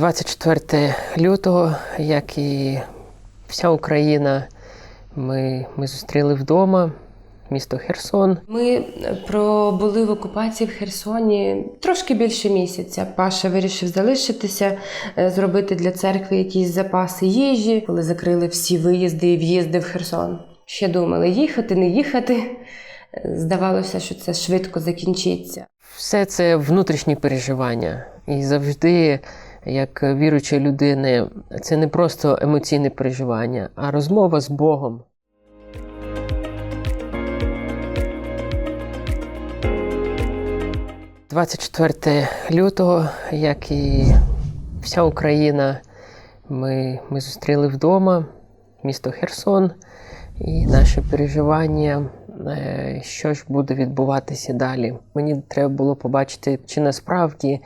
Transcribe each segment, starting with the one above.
24 лютого, як і вся Україна, ми, ми зустріли вдома місто Херсон. Ми пробули в окупації в Херсоні трошки більше місяця. Паша вирішив залишитися, е, зробити для церкви якісь запаси їжі, коли закрили всі виїзди і в'їзди в Херсон. Ще думали, їхати, не їхати. Здавалося, що це швидко закінчиться. Все це внутрішні переживання. І завжди, як віруючої людини, це не просто емоційне переживання, а розмова з Богом. – 24 лютого, як і вся Україна, ми, ми зустріли вдома місто Херсон і наші переживання, е, що ж буде відбуватися далі. Мені треба було побачити, чи насправді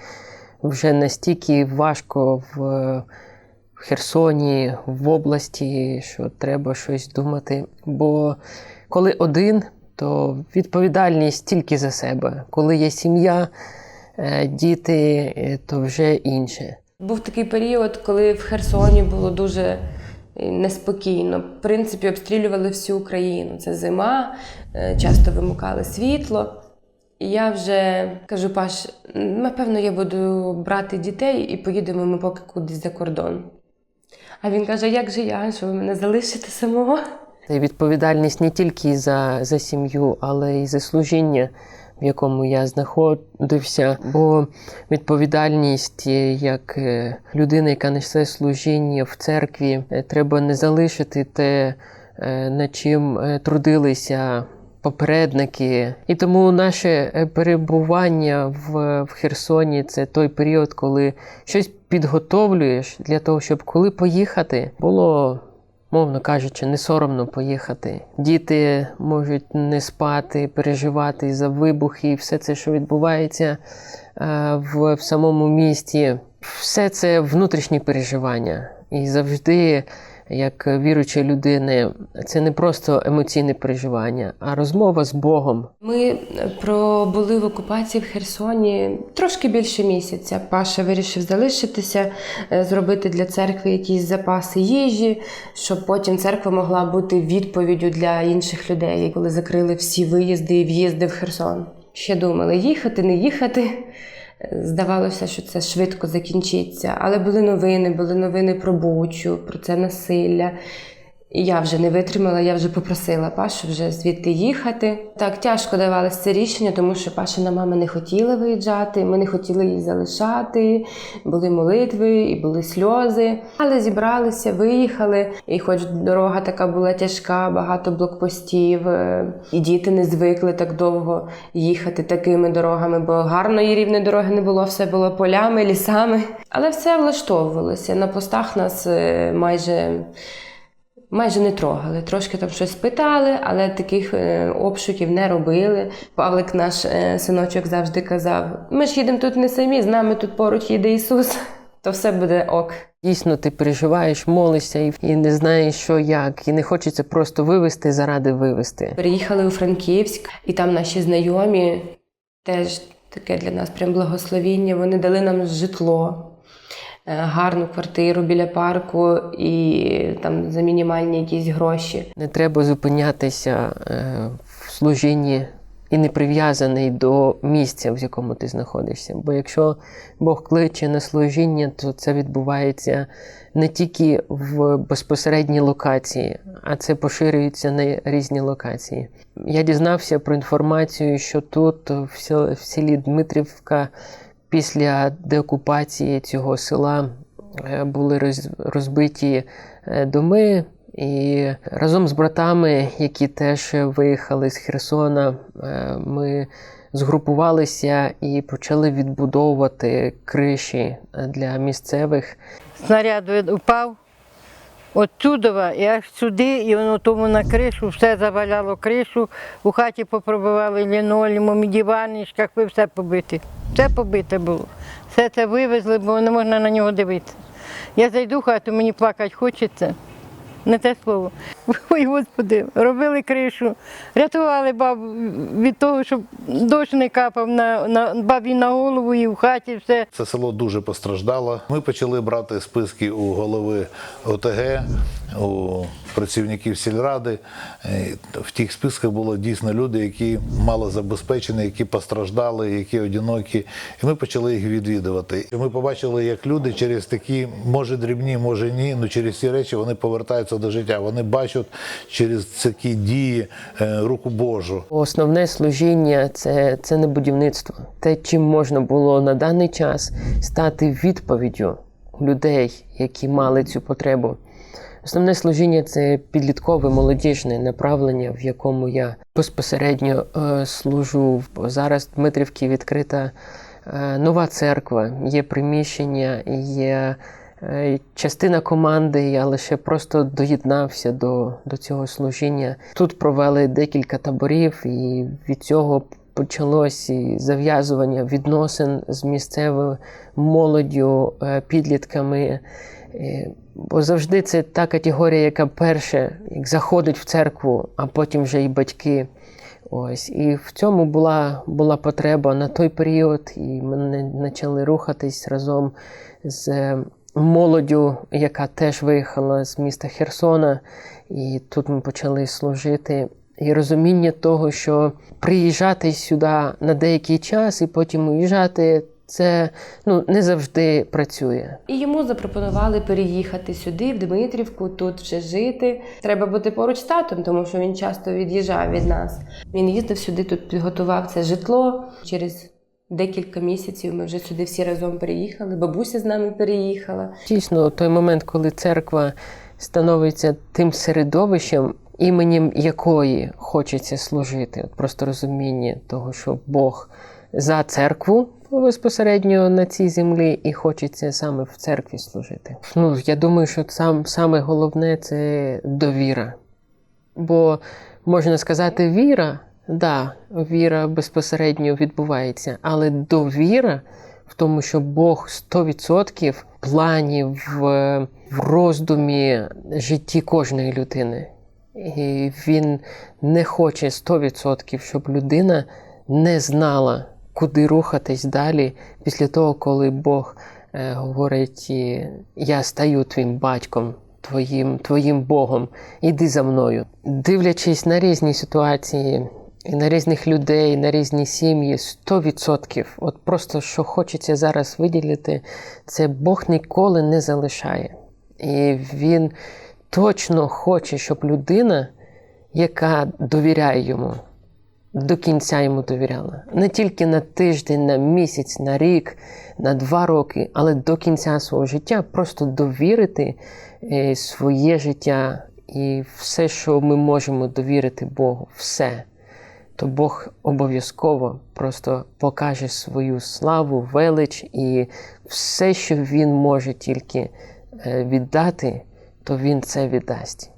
вже настільки важко в, Херсоні, в області, що треба щось думати. Бо коли один, то відповідальність тільки за себе. Коли є сім'я, е, діти, е, то вже інше. Був такий період, коли в Херсоні було дуже е, неспокійно. В принципі, обстрілювали всю Україну. Це зима, часто вимикали світло. І я вже кажу, Паш, напевно, я буду брати дітей і поїдемо ми поки кудись за кордон. А він каже: як же я, що ви мене залишите самого? Це відповідальність не тільки за, за сім'ю, але й за служіння, в якому я знаходився. Бо відповідальність е, як е, людина, яка несе служіння в церкві, е, треба не залишити те, над чим трудилися. Попередники, і тому наше е, перебування в, в Херсоні це той період, коли щось підготовлюєш для того, щоб коли поїхати, було мовно кажучи, не соромно поїхати. Діти можуть не спати, переживати за вибухи і все це, що відбувається е, в, в самому місті. Все це внутрішні переживання. І завжди, як віруючої людини, це не просто емоційне переживання, а розмова з Богом. Ми пробули в окупації в Херсоні трошки більше місяця. Паша вирішив залишитися, е, зробити для церкви якісь запаси їжі, щоб потім церква могла бути відповіддю для інших людей, коли закрили всі виїзди і в'їзди в Херсон. Ще думали, їхати, не їхати. Здавалося, що це швидко закінчиться, але були новини, були новини про Бучу, про це насилля. І я вже не витримала, я вже попросила Пашу вже звідти їхати. Так тяжко давалося це рішення, тому що Пашина мама не хотіла виїжджати, ми не хотіли її залишати. Були молитви і були сльози. Але зібралися, виїхали. І хоч дорога така була тяжка, багато блокпостів, е, і діти не звикли так довго їхати такими дорогами, бо гарної рівної дороги не було, все було полями, лісами. Але все влаштовувалося. На постах нас е, майже майже не трогали. Трошки там щось питали, але таких е, обшуків не робили. Павлик, наш е, синочок, завжди казав: ми ж їдемо тут не самі, з нами тут поруч їде Ісус, то все буде ок. Дійсно, ти переживаєш, молишся і, не знаєш, що як, і не хочеться просто вивести заради вивести. Переїхали у Франківськ, і там наші знайомі теж таке для нас прям благословіння. Вони дали нам житло. Е, Гарну квартиру біля парку і там за мінімальні якісь гроші. Не треба зупинятися е, в служінні і не прив'язаний до місця, в якому ти знаходишся. Бо якщо Бог кличе на служіння, то це відбувається не тільки в безпосередній локації, а це поширюється на різні локації. Я дізнався про інформацію, що тут, в селі Дмитрівка, після деокупації цього села е, були розбиті е, доми. І разом з братами, які теж виїхали з Херсона, е, ми згрупувалися і почали відбудовувати криші для місцевих. снаряд упав оттудова і аж сюди, і воно тому на кришу, все заваляло кришу, у хаті попробували лінолеумом, і дивани, і шкафи, все побите. Все побите було. Все це вивезли, бо не можна на нього дивитися. Я зайду хату, мені плакати хочеться. Не те слово. Ой, Господи, робили кришу, рятували бабу від того, щоб дощ не капав на, на бабі на голову і в хаті все. Це село дуже постраждало. Ми почали брати списки у голови ОТГ, у працівників сільради. Е, В тих списках було дійсно люди, які мало забезпечені, які постраждали, які одинокі. І ми почали їх відвідувати. І ми побачили, як люди через такі, може дрібні, може ні, але через ці речі вони повертаються до життя. Вони бачать через такі дії е, руку Божу. Основне служіння це, це не будівництво. Те, чим можна було на даний час стати відповіддю людей, які мали цю потребу. Основне служіння це підліткове молодіжне направлення, в якому я безпосередньо е, служу. Зараз в Дмитрівці відкрита е, нова церква, є приміщення, є частина команди. Я лише просто доєднався до, до цього служіння. Тут провели декілька таборів, і від цього почалось і зав'язування відносин з місцевою молоддю, е, підлітками. Е, Бо завжди це та категорія, яка перше як заходить в церкву, а потім вже і батьки. Ось. І в цьому була, була потреба на той період, і ми почали рухатись разом з е, молоддю, яка теж виїхала з міста Херсона. І тут ми почали служити. І розуміння того, що приїжджати сюди на деякий час і потім уїжджати, це ну, не завжди працює. І йому запропонували переїхати сюди, в Дмитрівку, тут вже жити. Треба бути поруч з татом, тому що він часто від'їжджав від нас. Він їздив сюди, тут підготував це житло. Через декілька місяців ми вже сюди всі разом переїхали. Бабуся з нами переїхала. Дійсно, той момент, коли церква становиться тим середовищем, іменем якої хочеться служити, просто розуміння того, що Бог за церкву безпосередньо на цій землі, і хочеться саме в церкві служити. Ну, я думаю, що сам, саме головне це довіра. Бо можна сказати, віра, да, віра безпосередньо відбувається, але довіра в тому, що Бог 100% в плані, в, роздумі житті кожної людини. І він не хоче 100%, щоб людина не знала, куди рухатись далі після того, коли Бог е, говорить: Я стаю твоїм батьком, твоїм, твоїм Богом, іди за мною. Дивлячись на різні ситуації, і на різних людей, на різні сім'ї, 100%. От просто що хочеться зараз виділити, це Бог ніколи не залишає. І Він точно хоче, щоб людина, яка довіряє йому, до кінця йому довіряла. Не тільки на тиждень, на місяць, на рік, на два роки, але до кінця свого життя просто довірити е, своє життя і все, що ми можемо довірити Богу, все. То Бог обов'язково просто покаже свою славу, велич і все, що Він може тільки е, віддати, то Він це віддасть.